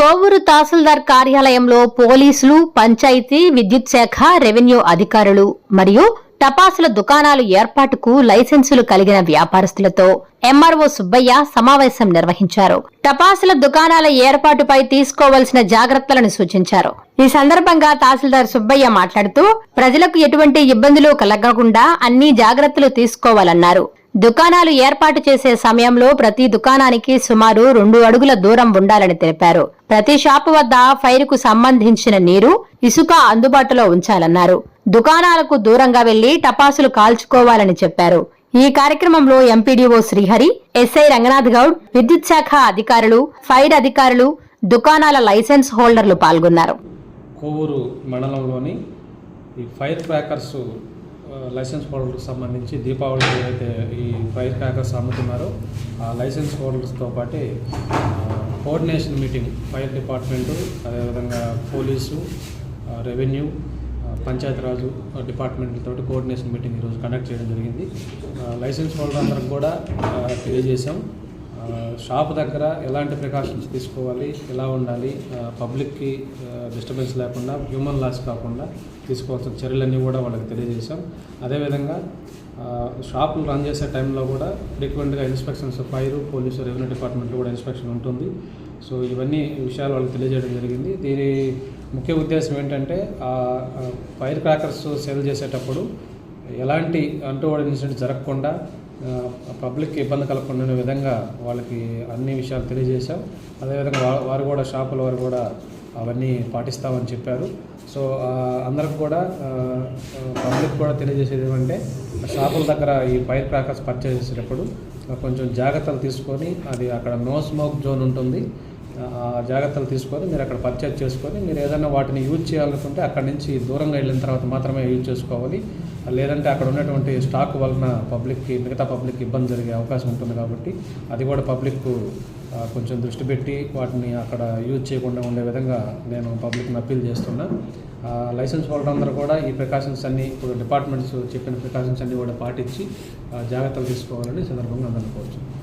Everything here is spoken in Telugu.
కోవూరు తహసీల్దార్ కార్యాలయంలో పోలీసులు పంచాయతీ విద్యుత్ శాఖ రెవెన్యూ అధికారులు మరియు టపాసుల దుకాణాలు ఏర్పాటుకు లైసెన్సులు కలిగిన వ్యాపారస్తులతో ఎంఆర్ఓ సుబ్బయ్య సమావేశం నిర్వహించారు. టపాసుల దుకాణాల ఏర్పాటుపై తీసుకోవాల్సిన జాగ్రత్తలను సూచించారు. ఈ సందర్భంగా తహసీల్దార్ సుబ్బయ్య మాట్లాడుతూ ప్రజలకు ఎటువంటి ఇబ్బందులు కలగకుండా అన్ని జాగ్రత్తలు తీసుకోవాలన్నారు. దుకాణాలు ఏర్పాటు చేసే సమయంలో ప్రతి దుకాణానికి సుమారు రెండు అడుగుల దూరం ఉండాలని తెలిపారు. ప్రతి షాపు వద్ద ఫైర్కు సంబంధించిన నీరు ఇసుక అందుబాటులో ఉంచాలన్నారు. దుకాణాలకు దూరంగా వెళ్ళి టపాసులు కాల్చుకోవాలని చెప్పారు. ఈ కార్యక్రమంలో ఎంపీడీఓ శ్రీహరి ఎస్ఐ రంగనాథ్ గౌడ్ విద్యుత్ శాఖ అధికారులు ఫైర్ అధికారులు దుకాణాల లైసెన్స్ హోల్డర్లు పాల్గొన్నారు. కోవూరు మండలంలోని ఈ ఫైర్ క్రాకర్స్ లైసెన్స్ హోల్డర్కి సంబంధించి దీపావళి ఏదైతే ఈ ఫైర్ క్రాకర్స్ అమ్ముతున్నారో ఆ లైసెన్స్ హోల్డర్స్తో పాటే కోఆర్డినేషన్ మీటింగ్ ఫైర్ డిపార్ట్మెంటు అదేవిధంగా పోలీసు రెవెన్యూ పంచాయతీరాజు డిపార్ట్మెంట్లతో కోఆర్డినేషన్ మీటింగ్ ఈరోజు కండక్ట్ చేయడం జరిగింది. లైసెన్స్ హోల్డర్ అందరం కూడా తెలియజేశాం. షాప్ దగ్గర ఎలాంటి ప్రికాషన్స్ తీసుకోవాలి ఎలా ఉండాలి పబ్లిక్కి డిస్టర్బెన్స్ లేకుండా హ్యూమన్ లాస్ కాకుండా తీసుకోవాల్సిన చర్యలన్నీ కూడా వాళ్ళకి తెలియజేశాం. అదేవిధంగా షాపులు రన్ చేసే టైంలో కూడా ఫ్రీక్వెంట్గా ఇన్స్పెక్షన్స్ ఫైర్ పోలీసు రెవెన్యూ డిపార్ట్మెంట్లో కూడా ఇన్స్పెక్షన్ ఉంటుంది. సో ఇవన్నీ విషయాలు వాళ్ళకి తెలియజేయడం జరిగింది. దీని ముఖ్య ఉద్దేశం ఏంటంటే ఫైర్ క్రాకర్స్ సేల్ చేసేటప్పుడు ఎలాంటి అంటువాడి ఇన్సిడెంట్ జరగకుండా పబ్లిక్ ఇబ్బంది కలగకుండా ఉండే విధంగా వాళ్ళకి అన్ని విషయాలు తెలియజేశాం. అదేవిధంగా వారు కూడా షాపుల వారు కూడా అవన్నీ పాటిస్తామని చెప్పారు. సో అందరికి కూడా పబ్లిక్ కూడా తెలియజేసేది ఏమంటే షాపుల దగ్గర ఈ ఫైర్ క్రాకర్స్ పర్చేస్ చేసేటప్పుడు కొంచెం జాగ్రత్తలు తీసుకొని అది అక్కడ నో స్మోక్ జోన్ ఉంటుంది. జాగ్రత్తలు తీసుకొని మీరు అక్కడ పర్చేజ్ చేసుకొని మీరు ఏదైనా వాటిని యూజ్ చేయాలనుకుంటే అక్కడ నుంచి దూరంగా వెళ్ళిన తర్వాత మాత్రమే యూజ్ చేసుకోవాలి. లేదంటే అక్కడ ఉన్నటువంటి స్టాక్ వలన పబ్లిక్కి మిగతా పబ్లిక్ ఇబ్బంది జరిగే అవకాశం ఉంటుంది కాబట్టి అది కూడా పబ్లిక్ కొంచెం దృష్టి పెట్టి వాటిని అక్కడ యూజ్ చేయకుండా ఉండే విధంగా నేను పబ్లిక్ని అప్పీల్ చేస్తున్నా. లైసెన్స్ హోల్డర్ అందరూ కూడా ఈ ప్రికాషన్స్ అన్ని ఇప్పుడు డిపార్ట్మెంట్స్ చెప్పిన ప్రికాషన్స్ అన్ని కూడా పాటించి జాగ్రత్తలు తీసుకోవాలని సందర్భంగా అందరికీ కోరుతున్నాను